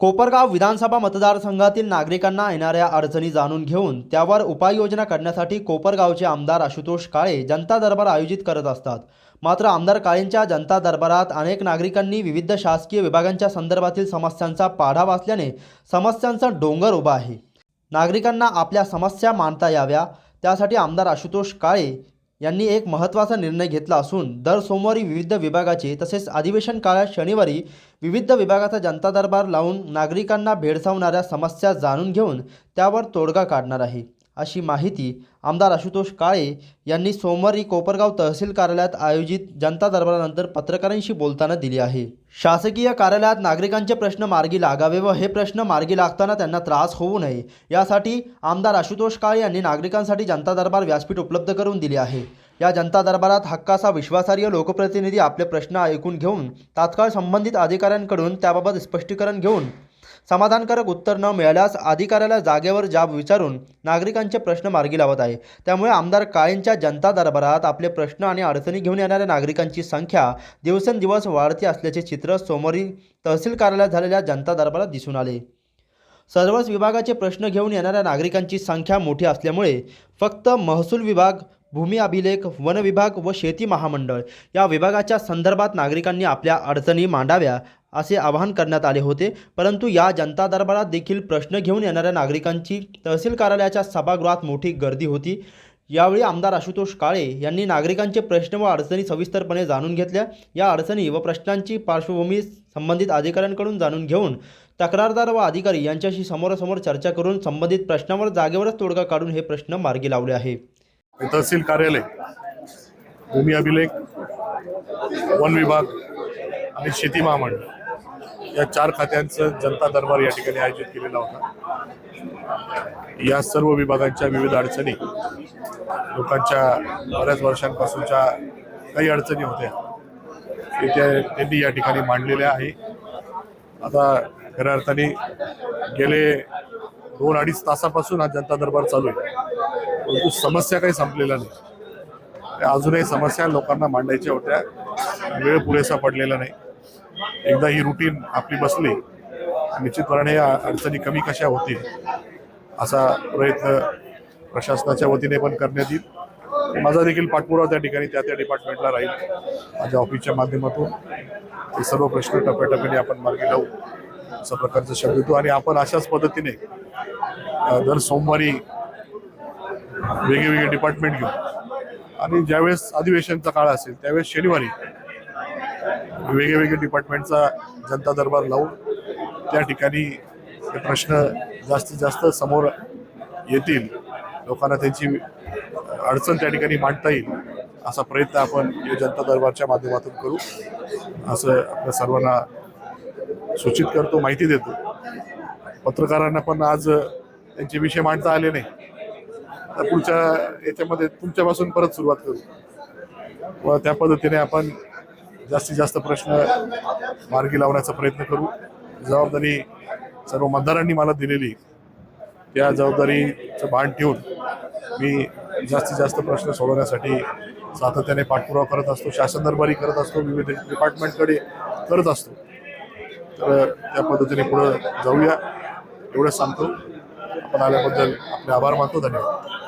कोपरगाव विधानसभा मतदारसंघातील नागरिकांना येणाऱ्या अडचणी जाणून घेऊन त्यावर उपाययोजना करण्यासाठी कोपरगावचे आमदार आशुतोष काळे जनता दरबार आयोजित करत असतात. मात्र आमदार काळेंच्या जनता दरबारात अनेक नागरिकांनी विविध शासकीय विभागांच्या संदर्भातील समस्यांचा पाढा वाचल्याने समस्यांचा डोंगर उभा आहे. नागरिकांना आपल्या समस्या मांडता याव्या त्यासाठी आमदार आशुतोष काळे यांनी एक महत्त्वाचा निर्णय घेतला असून दर सोमवारी विविध विभागाचे तसेच अधिवेशन काळात शनिवारी विविध विभागाचा जनता दरबार लावून नागरिकांना भेडसावणाऱ्या समस्या जाणून घेऊन त्यावर तोडगा काढणार आहे. अशी माहिती आमदार आशुतोष काळे यांनी सोमवारी कोपरगाव तहसील कार्यालयात आयोजित जनता दरबारानंतर पत्रकारांशी बोलताना दिली आहे. शासकीय कार्यालयात नागरिकांचे प्रश्न मार्गी लागावे व हे प्रश्न मार्गी लागताना त्यांना त्रास होऊ नये यासाठी आमदार आशुतोष काळे यांनी नागरिकांसाठी जनता दरबार व्यासपीठ उपलब्ध करून दिले आहे. या जनता दरबारात हक्काचा विश्वासार्ह लोकप्रतिनिधी आपले प्रश्न ऐकून घेऊन तात्काळ संबंधित अधिकाऱ्यांकडून त्याबाबत स्पष्टीकरण घेऊन समाधानकारक उत्तर न मिळाल्यास अधिकाऱ्याला जागेवर जाब विचारून नागरिकांचे प्रश्न मार्गी लावत आहे. त्यामुळे आमदार काळेंच्या जनता दरबारात आपले प्रश्न आणि अडचणी घेऊन येणाऱ्या नागरिकांची संख्या दिवसेंदिवस वाढती असल्याचे चित्र सोमवारी तहसील कार्यालयात झालेल्या जनता दरबारात दिसून आले. सर्वच विभागाचे प्रश्न घेऊन येणाऱ्या नागरिकांची संख्या मोठी असल्यामुळे फक्त महसूल विभाग भूमी अभिलेख वन विभाग व शेती महामंडळ या विभागाच्या संदर्भात नागरिकांनी आपल्या अडचणी मांडाव्या असे आवाहन करण्यात आले होते. परंतु या जनता दरबारात देखील प्रश्न घेऊन येणाऱ्या नागरिकांची तहसील कार्यालयाच्या सभागृहात मोठी गर्दी होती. यावेळी आमदार आशुतोष काळे यांनी नागरिकांचे प्रश्न व अडचणी सविस्तरपणे जाणून घेतल्या. या अडचणी व प्रश्नांची पार्श्वभूमी संबंधित अधिकाऱ्यांकडून जाणून घेऊन तक्रारदार व अधिकारी यांच्याशी समोरासमोर चर्चा करून संबंधित प्रश्नावर जागेवरच तोडगा काढून हे प्रश्न मार्गी लावले आहे. तहसील कार्यालय भूमी अभिलेख वन विभाग आणि शेती महामंडळ. या चार खात्यांचं जनता दरबार या ठिकाणी आयोजित केलेला होता. या सर्व विभागांच्या विविध अडचणी लोकांच्या बऱ्याच वर्षांपासूनच्या काही अडचणी होत्या. त्यांनी या ठिकाणी मांडलेल्या आहे. आता खऱ्या अर्थाने गेले दोन अडीच तासापासून हा जनता दरबार चालू आहे. परंतु समस्या काही संपलेल्या नाही. अजूनही समस्या लोकांना मांडायच्या होत्या. वेळ पुरेसा पडलेला नाही. एकदा ही रुटीन आपली बसली निश्चितपणे या अडचणी कमी कशा होतील असा प्रयत्न प्रशासनाच्या वतीने पण करण्यात येईल. माझा देखील पाठपुरावा त्या ठिकाणी त्या त्या डिपार्टमेंटला राहील. माझ्या ऑफिसच्या माध्यमातून हे सर्व प्रश्न टप्प्याटप्प्याने आपण मार्गी लावू अशा प्रकारचा शब्द देतो. आणि आपण अशाच पद्धतीने दर सोमवारी वेगवेगळे डिपार्टमेंट घेऊ. आणि ज्यावेळेस अधिवेशनचा काळ असेल त्यावेळेस शनिवारी वेगवेगळे डिपार्टमेंटचा जनता दरबार लावून त्या ठिकाणी हे प्रश्न जास्तीत जास्त समोर येतील. लोकांना त्यांची अडचण त्या ठिकाणी मांडता येईल असा प्रयत्न आपण या जनता दरबारच्या माध्यमातून करू. असं आपल्या सर्वांना सूचित करतो माहिती देतो. पत्रकारांना पण आज त्यांचे विषय मांडता आले नाही. तर पुढच्या याच्यामध्ये तुमच्यापासून परत सुरुवात करू. व त्या पद्धतीने आपण जास्तीत जास्त प्रश्न मार्गी लावण्याचा प्रयत्न करू. जबाबदारी सर्व मतदारांनी मला दिलेली. त्या जबाबदारीचं भान ठेवून मी जास्तीत जास्त प्रश्न सोडवण्यासाठी सातत्याने पाठपुरावा करत असतो. शासन दरबारी करत असतो. विविध डिपार्टमेंटकडे करत असतो. तर त्या पद्धतीने पुढं जाऊया. एवढंच सांगतो. आपण आल्याबद्दल आपले आभार मानतो. धन्यवाद.